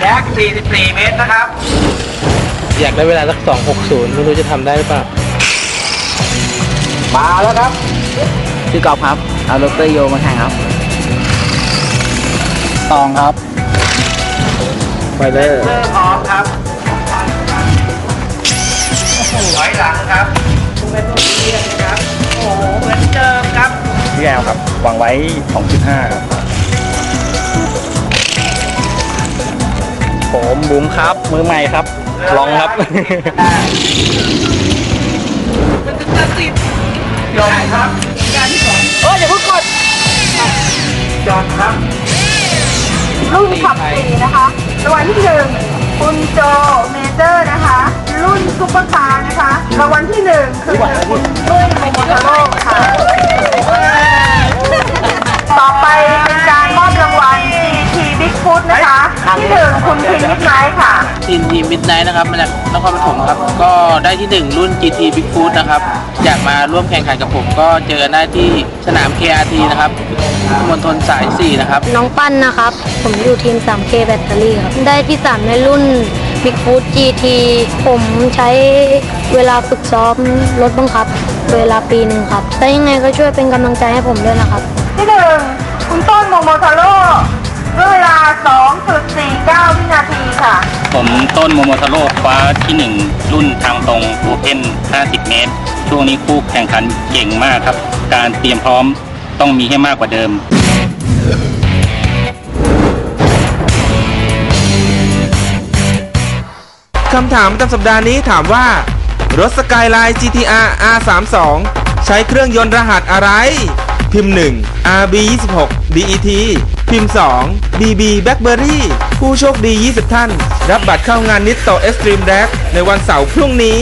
แจ็ค44 เมตรนะครับ อยากได้เวลาสัก 260 ไม่รู้จะทำได้หรือเปล่า มาแล้วครับ ชื่อกอล์ฟครับ เอารถเตอร์โยมาแข่งครับตองครับ ไปเลยเริ่มพร้อมครับถอยหลังครับคุณเป็นผู้เรียนนะครับ โอ้โหเหมือนเดิมครับ พี่แอลครับวางไว้ 2.5 ครับ ผมบุ๋มครับ มือใหม่ครับ ลองครับยอมครับการที่สองโอ้ยอย่าเพิ่งกดจอดครับรุ่นขับสี่นะคะรางวัลที่หนึ่งคุณโจเมเจอร์นะคะ รุ่นซุปเปอร์คาร์นะคะรางวัลที่หนึ่งคือคุณตุ้ย ที่หนึ่งคุณพินิจไนท์ค่ะ ทีมทีมมิดไนท์นะครับมาจากนครปฐมครับ ก็ได้ที่1รุ่น GT Big Foot นะครับ อยากมาร่วมแข่งขันกับผม ก็เจอกันได้ที่สนาม KRT นะครับมณฑลสาย 4 นะครับ น้องปั้นนะครับ ผมอยู่ทีม 3K แบตเตอรี่ครับ ได้ที่ 3 ในรุ่น Big Foot GT ผมใช้เวลาฝึกซ้อมรถบังคับ เวลาปีหนึ่งครับแต่ยังไงก็ช่วยเป็นกำลังใจให้ผมด้วยนะครับ ที่หนึ่งคุณต้นโมโมโตโร่ด้วยเวลา ผมต้นโมโมทาโร่คว้าที่ 1 รุ่นทางตรงโอเพ่น50 เมตร ช่วงนี้คู่แข่งขันเก่งมากครับ การเตรียมพร้อมต้องมีให้มากกว่าเดิม คำถามประจำสัปดาห์นี้ถามว่า รถสกายไลน์ GTR R32 ใช้เครื่องยนต์รหัสอะไร พิมพ์ 1 RB26 DET พิมพ์ 2 BB Blackberry ผู้โชคดี 20 ท่าน รับบัตรเข้างานนิตโตเอ็กซ์ตรีมแดกในวันเสาร์พรุ่งนี้